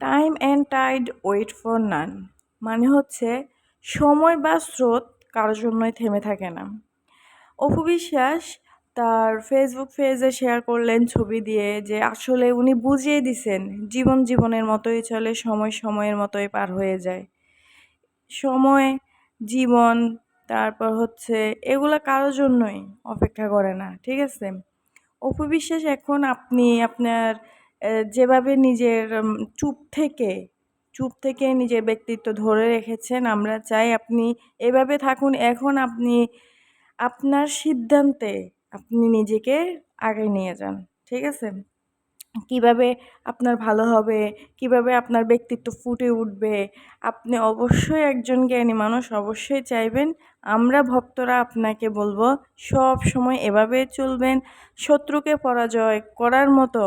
Time and tide wait for none মানে হচ্ছে সময় বা স্রোত কারোর জন্যই থেমে থাকে না। অপু বিশ্বাস তার ফেসবুক পেজে শেয়ার করলেন ছবি দিয়ে যে আসলে উনি বুঝিয়ে দিছেন, জীবন জীবনের মতোই চলে, সময় সময়ের মতোই পার হয়ে যায়। সময়, জীবন, তারপর হচ্ছে এগুলো কারোর জন্যই অপেক্ষা করে না, ঠিক আছে? অপু বিশ্বাস, এখন আপনি আপনার যেভাবে নিজের চুপ থেকে চুপ থেকে নিজের ব্যক্তিত্ব ধরে রেখেছেন, আমরা চাই আপনি এভাবে থাকুন। এখন আপনি, আপনার সিদ্ধান্তে আপনি নিজেকে আগে নিয়ে যান, ঠিক আছে? কীভাবে আপনার ভালো হবে, কীভাবে আপনার ব্যক্তিত্ব ফুটে উঠবে, আপনি অবশ্যই একজন জ্ঞানী মানুষ, অবশ্যই চাইবেন, আমরা ভক্তরা আপনাকে বলব, সব সময় এভাবে চলবেন, শত্রুকে পরাজয় করার মতো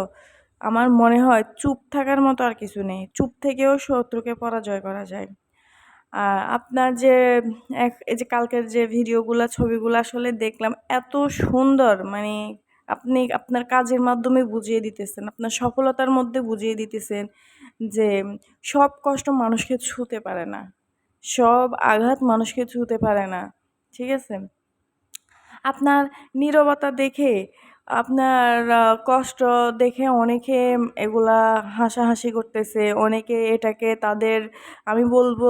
আমার মনে হয় চুপ থাকার মতো আর কিছু নেই। চুপ থেকেও শত্রুকে পরাজয় করা যায়। আর আপনার যে এক, এই যে কালকের যে ভিডিওগুলো, ছবিগুলো আসলে দেখলাম, এত সুন্দর। মানে আপনি আপনার কাজের মাধ্যমে বুঝিয়ে দিতেছেন, আপনার সফলতার মধ্যে বুঝিয়ে দিতেছেন যে সব কষ্ট মানুষকে ছুঁতে পারে না। সব আঘাত মানুষকে ছুঁতে পারে না। ঠিক আছে? আপনার নীরবতা দেখে আপনার কষ্ট দেখে অনেকে এগুলা হাসাহাসি করতেছে, অনেকে এটাকে তাদের, আমি বলব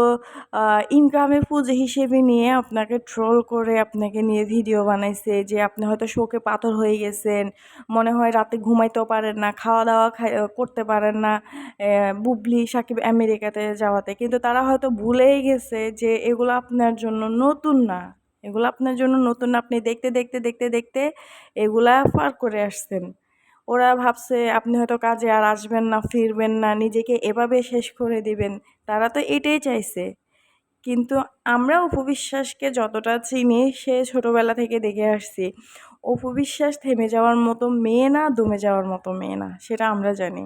ইনকামের পুঁজি হিসেবে নিয়ে আপনাকে ট্রোল করে আপনাকে নিয়ে ভিডিও বানাইছে যে আপনি হয়তো শোকে পাথর হয়ে গেছেন, মনে হয় রাতে ঘুমাইতেও পারেন না খাওয়া দাওয়া করতে পারেন না বুবলি সাকিব আমেরিকাতে যাওয়াতে। কিন্তু তারা হয়তো ভুলেই গেছে যে এগুলো আপনার জন্য নতুন না। এগুলো আপনার জন্য নতুন। আপনি দেখতে দেখতে দেখতে দেখতে এগুলা পার করে আসছেন। ওরা ভাবছে আপনি হয়তো কাজে আর আসবেন না, ফিরবেন না, নিজেকে এভাবে শেষ করে দিবেন। তারা তো এটাই চাইছে। কিন্তু আমরা উপবিশ্বাসকে যতটা চিনি, সে ছোটোবেলা থেকে দেখে আসছি। উপবিশ্বাস থেমে যাওয়ার মতো মেয়ে না, দমে যাওয়ার মতো মেয়ে না, সেটা আমরা জানি।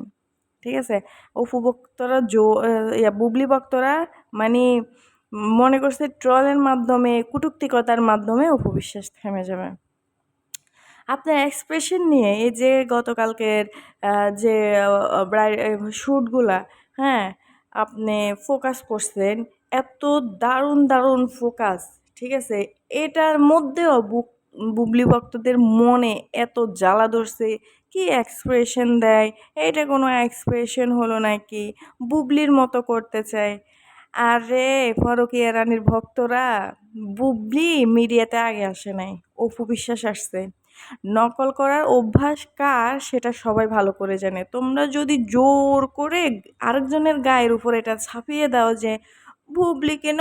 ঠিক আছে? অপু জো বুবলি ভক্তরা মানে মনে করছে ট্রলের মাধ্যমে, কুটুক্তিকতার মাধ্যমে অপবিশ্বাস থেমে যাবে। আপনার এক্সপ্রেশন নিয়ে এই যে গতকালকের যে শ্যুটগুলা হ্যাঁ আপনি ফোকাস করছেন, এত দারুণ দারুণ ফোকাস ঠিক আছে? এটার মধ্যেও বুক, বুবলি ভক্তদের মনে এত জ্বালা ধরছে, কি এক্সপ্রেশন দেয়? এটা কোনো এক্সপ্রেশন হলো নাকি? বুবলির মতো করতে চায়। আরে ফরকিয়া রানীর ভক্তরা, বুবলি মিডিয়াতে আগে আসে নাই, অপু বিশ্বাস আসছে। নকল করার অভ্যাস কার সেটা সবাই ভালো করে জানে। তোমরা যদি জোর করে আরেকজনের গায়ের উপর এটা ছাপিয়ে দাও যে বুবলিকে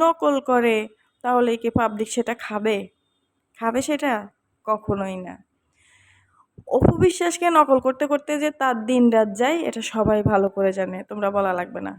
নকল করে, তাহলে কি পাবলিক সেটা খাবে? খাবে সেটা? কখনোই না। অপু বিশ্বাসকে নকল করতে করতে যে তার দিন রাত যায়, এটা সবাই ভালো করে জানে, তোমরা বলা লাগবে না।